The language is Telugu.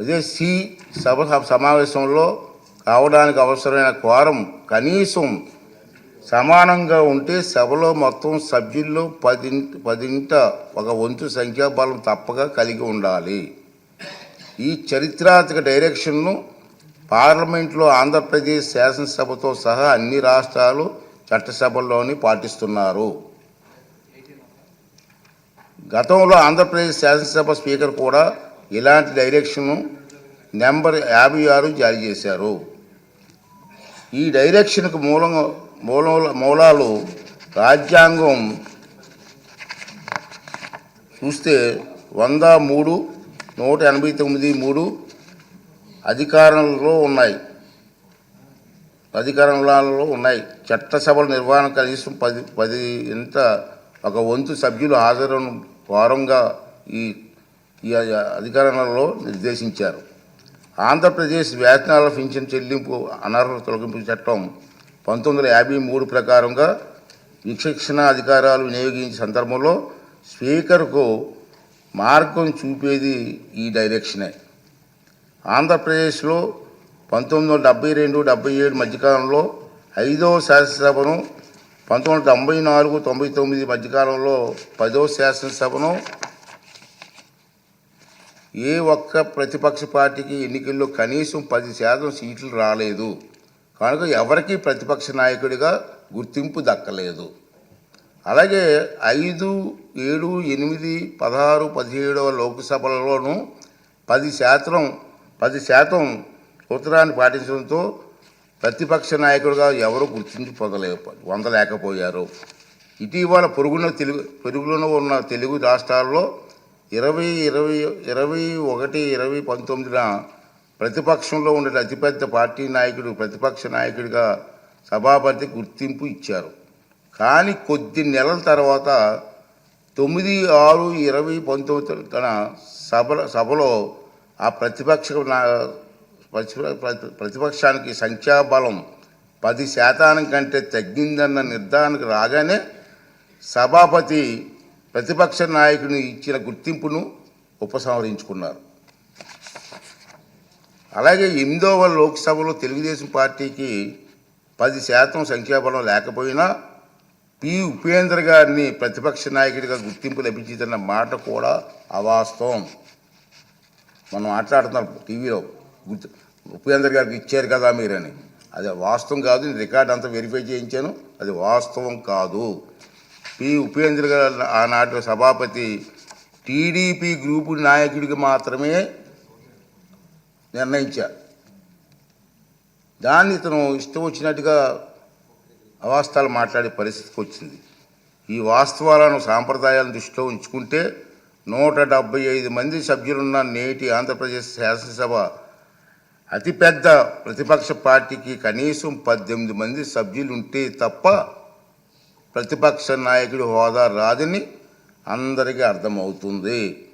అదే సి సభ సమావేశంలో కావడానికి అవసరమైన క్వారం కనీసం సమానంగా ఉంటే సభలో మొత్తం సభ్యుల్లో పది పదింట ఒక వంతు సంఖ్యాబలం తప్పక కలిగి ఉండాలి. ఈ చరిత్రాత్మక డైరెక్షన్ను పార్లమెంట్లో ఆంధ్రప్రదేశ్ శాసనసభతో సహా అన్ని రాష్ట్రాలు చట్టసభల్లోని పాటిస్తున్నారు. గతంలో ఆంధ్రప్రదేశ్ శాసనసభ స్పీకర్ కూడా ఇలాంటి డైరెక్షన్ను నెంబర్ యాభై ఆరు జారీ చేశారు. ఈ డైరెక్షన్కు మూలం మూల మూలాలు రాజ్యాంగం చూస్తే వంద మూడు నూట ఎనభై తొమ్మిది మూడు అధికారంలో ఉన్నాయి. అధికారంలో ఉన్నాయి. చట్టసభల నిర్వహణ కనీసం పది పది ఇంత ఒక వంతు సభ్యులు హాజరును వారంగా ఈ ఈ అధికారంలో నిర్దేశించారు. ఆంధ్రప్రదేశ్ వేతనాల పింఛన్ చెల్లింపు అనర్హత తొలగింపు చట్టం పంతొమ్మిది వందల యాభై మూడు ప్రకారంగా విచక్షణ అధికారాలు వినియోగించే సందర్భంలో స్పీకర్కు మార్గం చూపేది ఈ డైరెక్షనే. ఆంధ్రప్రదేశ్లో పంతొమ్మిది వందల డెబ్బై రెండు డెబ్బై ఏడు మధ్యకాలంలో ఐదవ శాసనసభను పంతొమ్మిది వందల తొంభై నాలుగు తొంభై తొమ్మిది మధ్యకాలంలో పదవ శాసనసభను ఏ ఒక్క ప్రతిపక్ష పార్టీకి ఎన్నికల్లో కనీసం పది శాతం సీట్లు రాలేదు. కనుక ఎవరికి ప్రతిపక్ష నాయకుడిగా గుర్తింపు దక్కలేదు. అలాగే ఐదు ఏడు ఎనిమిది పదహారు పదిహేడవ లోక్సభలలోనూ పది శాతం పది శాతం సూత్రాన్ని పాటించడంతో ప్రతిపక్ష నాయకుడిగా ఎవరు గుర్తింపు పొందలే పొందలేకపోయారు. ఇటీవల పొరుగున తెలుగు పొరుగులో ఉన్న తెలుగు రాష్ట్రాల్లో ఇరవై ఇరవై ఇరవై ఒకటి ఇరవై పంతొమ్మిదిన ప్రతిపక్షంలో ఉండే అతిపెద్ద పార్టీ నాయకుడు ప్రతిపక్ష నాయకుడిగా సభాపతి గుర్తింపు ఇచ్చారు. కానీ కొద్ది నెలల తర్వాత తొమ్మిది ఆరు ఇరవై పంతొమ్మిది తన సభ సభలో ఆ ప్రతిపక్ష ప్రతి- ప్రతిపక్షానికి సంఖ్యాబలం పది శాతానం కంటే తగ్గిందన్న నిర్ధారణకు రాగానే సభాపతి ప్రతిపక్ష నాయకుని ఇచ్చిన గుర్తింపును ఉపసంహరించుకున్నారు. అలాగే ఎనిమిదవ లోక్సభలో తెలుగుదేశం పార్టీకి పది శాతం సంఖ్యాబలం లేకపోయినా పి ఉపేంద్ర గారిని ప్రతిపక్ష నాయకుడిగా గుర్తింపు లభించిందన్న మాట కూడా అవాస్తవం. మనం మాట్లాడుతున్నాం టీవీలో. గుర్తు ఉపేంద్ర గారికి ఇచ్చారు కదా మీరని. అది వాస్తవం కాదు నేను రికార్డ్ అంతా వెరిఫై చేయించాను. అది వాస్తవం కాదు. పి ఉపేంద్ర గారు ఆనాటి సభాపతి టీడీపీ గ్రూపు నాయకుడికి మాత్రమే నిర్ణయించారు దాన్ని ఇతను ఇష్టం వచ్చినట్టుగా అవాస్తవాలు మాట్లాడే పరిస్థితికి వచ్చింది. ఈ వాస్తవాలను సాంప్రదాయాలను దృష్టిలో ఉంచుకుంటే నూట డెబ్బై ఐదు మంది సభ్యులున్న నేటి ఆంధ్రప్రదేశ్ శాసనసభ అతిపెద్ద ప్రతిపక్ష పార్టీకి కనీసం పద్దెనిమిది మంది సభ్యులు ఉంటే తప్ప ప్రతిపక్ష నాయకుడి హోదా రాదని అందరికీ అర్థమవుతుంది.